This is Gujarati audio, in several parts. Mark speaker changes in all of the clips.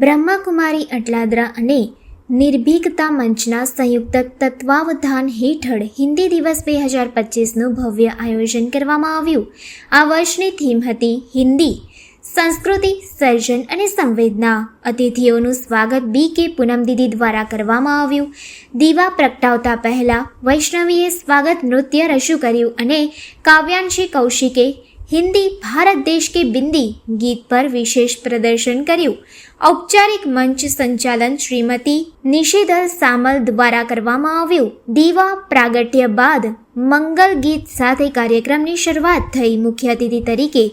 Speaker 1: બ્રહ્માકુમારી, અટલાદરા અને નિર્ભીકતા મંચના સંયુક્ત તત્વાવધાન હેઠળ હિન્દી દિવસ બે હજાર પચીસનું ભવ્ય આયોજન કરવામાં આવ્યું. આ વર્ષની થીમ હતી હિન્દી. સંસ્કૃતિ, સર્જન અને સંવેદના. અતિથિઓનું સ્વાગત બી કે પૂનમ દીદી દ્વારા કરવામાં આવ્યું. દીવા પ્રગટાવતા પહેલા વૈષ્ણવીએ સ્વાગત નૃત્ય રજૂ કર્યું અને કાવ્યાંશી કૌશિકે હિન્દી, ભારત દેશ કે બિંદી ગીત પર વિશેષ પ્રદર્શન કર્યું. ઔપચારિક મંચ સંચાલન શ્રીમતી નિશિધર સામલ દ્વારા કરવામાં આવ્યું. દીવા પ્રાગટ્ય બાદ મંગલ ગીત સાથે કાર્યક્રમની શરૂઆત થઈ. મુખ્ય અતિથિ તરીકે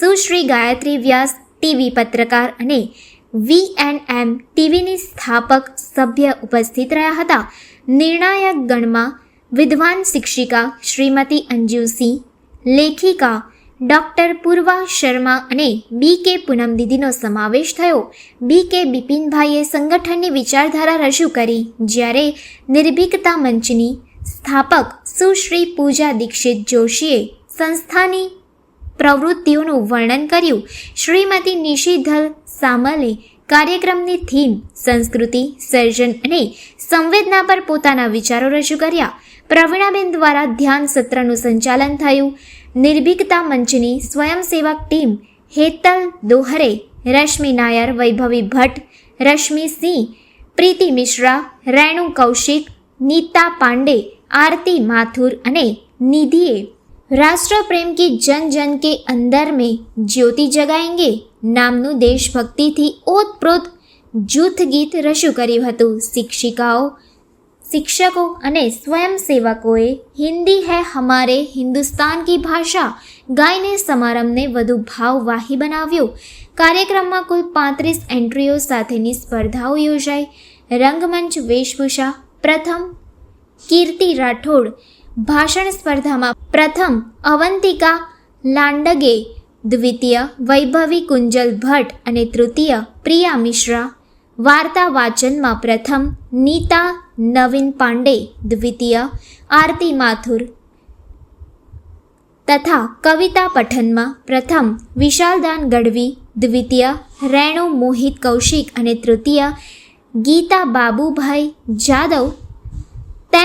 Speaker 1: સુશ્રી ગાયત્રી વ્યાસ, ટીવી પત્રકાર અને વીએનએમ ટીવીની સ્થાપક સભ્ય ઉપસ્થિત રહ્યા હતા. નિર્ણાયક ગણમાં વિદ્વાન શિક્ષિકા શ્રીમતી અંજુસિંહ, લેખિકા ડૉક્ટર પૂર્વા શર્મા અને બી કે પૂનમ દીદીનો સમાવેશ થયો. બી કે બિપિનભાઈએ સંગઠનની વિચારધારા રજૂ કરી. જ્યારે નિર્ભીકતા મંચની સ્થાપક સુશ્રી પૂજા દીક્ષિત જોશીએ સંસ્થાની પ્રવૃત્તિઓનું વર્ણન કર્યું. શ્રીમતી નિશિધલ સામલે કાર્યક્રમની થીમ સંસ્કૃતિ, સર્જન અને સંવેદના પર પોતાના વિચારો રજૂ કર્યા. પ્રવીણાબેન દ્વારા ધ્યાન સત્રનું સંચાલન થયું. નિર્ભિકતા મંચની સ્વયંસેવક ટીમ હેતલ દોહરે, રશ્મિ નાયર, વૈભવી ભટ્ટ રશ્મિ સિંહ પ્રીતિ મિશ્રા, રેણુ કૌશિક, નીતા પાંડે આરતી માથુર અને નિધિએ રાષ્ટ્રપ્રેમ કે જન જન કે અંદર મેં જ્યોતિ જગાએંગે નામનું દેશભક્તિથી ઓતપ્રોત જૂથ ગીત રજૂ કર્યું હતું. શિક્ષિકાઓ, શિક્ષકો અને સ્વયંસેવકોએ હિન્દી હૈ હમારે હિન્દુસ્તાન કી ભાષા ગાઈને સમારંભને વધુ ભાવવાહી બનાવ્યો. કાર્યક્રમમાં કુલ પાંત્રીસ એન્ટ્રીઓ સાથેની સ્પર્ધાઓ યોજાઈ. રંગમંચ વેશભૂષા પ્રથમ કીર્તિ રાઠોડ. ભાષણ સ્પર્ધામાં પ્રથમ અવંતિકા લાંડગે, દ્વિતીય વૈભવી કુંજલ ભટ્ટ અને તૃતીય પ્રિયા મિશ્રા. વાર્તા વાચનમાં પ્રથમ નીતા નવીન પાંડે, દ્વિતીય આરતી માથુર. તથા કવિતા પઠનમાં પ્રથમ વિશાલદાન ગઢવી, દ્વિતીય રેણુ મોહિત કૌશિક અને તૃતીય ગીતા બાબુભાઈ જાદવ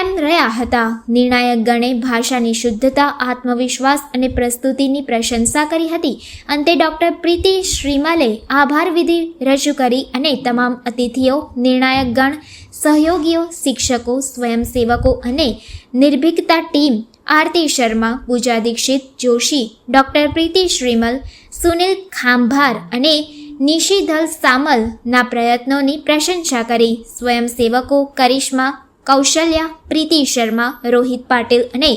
Speaker 1: તેમ રહ્યા હતા. નિર્ણાયક ગણે ભાષાની શુદ્ધતા, આત્મવિશ્વાસ અને પ્રસ્તુતિની પ્રશંસા કરી હતી. અંતે ડૉક્ટર પ્રીતિ શ્રીમલે આભાર વિધિ રજૂ કરી અને તમામ અતિથિઓ, નિર્ણાયક ગણ, સહયોગીઓ, શિક્ષકો, સ્વયંસેવકો અને નિર્ભીકતા ટીમ, આરતી શર્મા, પૂજા દીક્ષિત, જોશી, ડૉક્ટર પ્રીતિ શ્રીમલ, સુનિલ ખાંભાર અને નિશિધલ સામલના પ્રયત્નોની પ્રશંસા કરી. સ્વયંસેવકો, કરિશ્મા કૌશલ્યા, પ્રીતિ શર્મા, રોહિત પાટીલ અને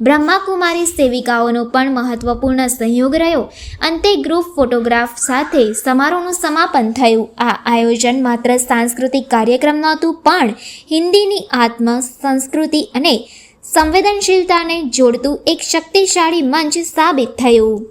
Speaker 1: બ્રહ્માકુમારી સેવિકાઓનો પણ મહત્વપૂર્ણ સહયોગ રહ્યો. અંતે ગ્રુપ ફોટોગ્રાફ સાથે સમારોહનું સમાપન થયું. આ આયોજન માત્ર સાંસ્કૃતિક કાર્યક્રમ નહોતું, પણ હિન્દીની આત્મ સંસ્કૃતિ અને સંવેદનશીલતાને જોડતું એક શક્તિશાળી મંચ સાબિત થયું.